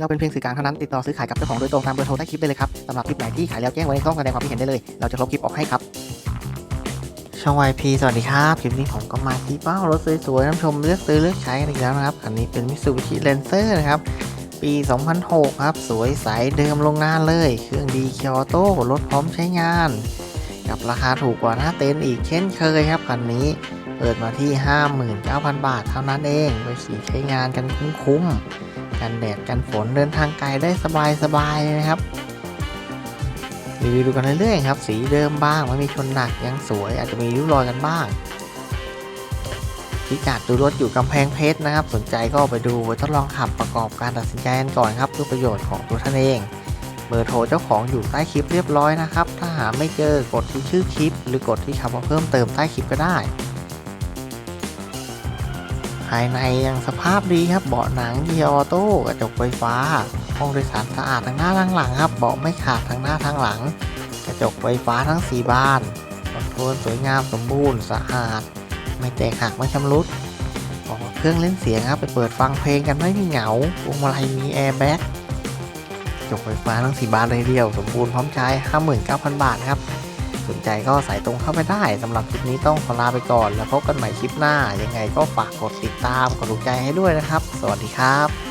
เราเป็นเพียงสื่อกลางเท่านั้นติดต่อซื้อขายกับเจ้าของโดยตรงตามเบอร์โทรใต้คลิปได้เลยครับสำหรับคลิปไหนที่ขายแล้วแจ้งไว้ในช่องแสดงความคิดเห็นได้เลย เราจะลบคลิปออกให้ครับ ช่อง YP สวัสดีครับคลิปนี้ผมก็มาที่เป้ารถสวยๆน้ำชมเลือกซื้อเลือกใช้กันอีกแล้วนะครับคันนี้เป็น Mitsubishi Lancer นะครับปี 2006 ครับ สวยใสเดิมโรงงานเลย เครื่องดีเคียวโต้รถพร้อมใช้งาน กับราคาถูกกว่าหน้าเต็นท์อีกเช่นเคยครับคันนี้เปิดมาที่ 59,000 บาทเท่านั้นเองไปขี่ใช้งานกันคุ้มๆ กันแดดกันฝนเดินทางไกลได้สบายๆเลยนะครับรีวิวดูกันเรื่อยๆครับ สีเดิมบ้างไม่มีชนหนักยังสวย อาจจะมีริ้วรอยกันบ้างพิกัดดูรถอยู่กำแพงเพชรนะครับ สนใจก็ไปดูไว้ทดลองขับประกอบการตัดสินใจกันก่อนครับเพื่อประโยชน์ของตัวท่านเองเบอร์โทรเจ้าของอยู่ใต้คลิปเรียบร้อยนะครับ ถ้าหาไม่เจอกดที่ชื่อคลิป หรือกดที่คำว่าเพิ่มเติมใต้คลิปก็ได้ ภายในยังสภาพดีครับ เบาะหนังเกียร์ออโต้กระจกไฟฟ้า ห้องโดยสารสะอาดทั้งหน้าทั้งหลังครับ เบาะไม่ขาดทั้งหน้าทั้งหลัง กระจกไฟฟ้าทั้ง 4 บานคอนโทรลสวยงามสมบูรณ์สะอาด ไม่แตกหักไม่ชำรุดออกเครื่องเล่นเสียงครับไปเปิดฟังเพลงกันไม่มีเหงาพวงมาลัยมีแอร์แบ็กกระจกไฟฟ้าทั้ง4บานเลยเดียว สมบูรณ์พร้อมใช้ 59,000 บาทครับ สนใจก็สายตรงเข้าไปได้สำหรับคลิปนี้ต้องขอลาไปก่อน แล้วพบกันใหม่คลิปหน้า ยังไงก็ฝากกดติดตามกดถูกใจให้ด้วยนะครับ สวัสดีครับ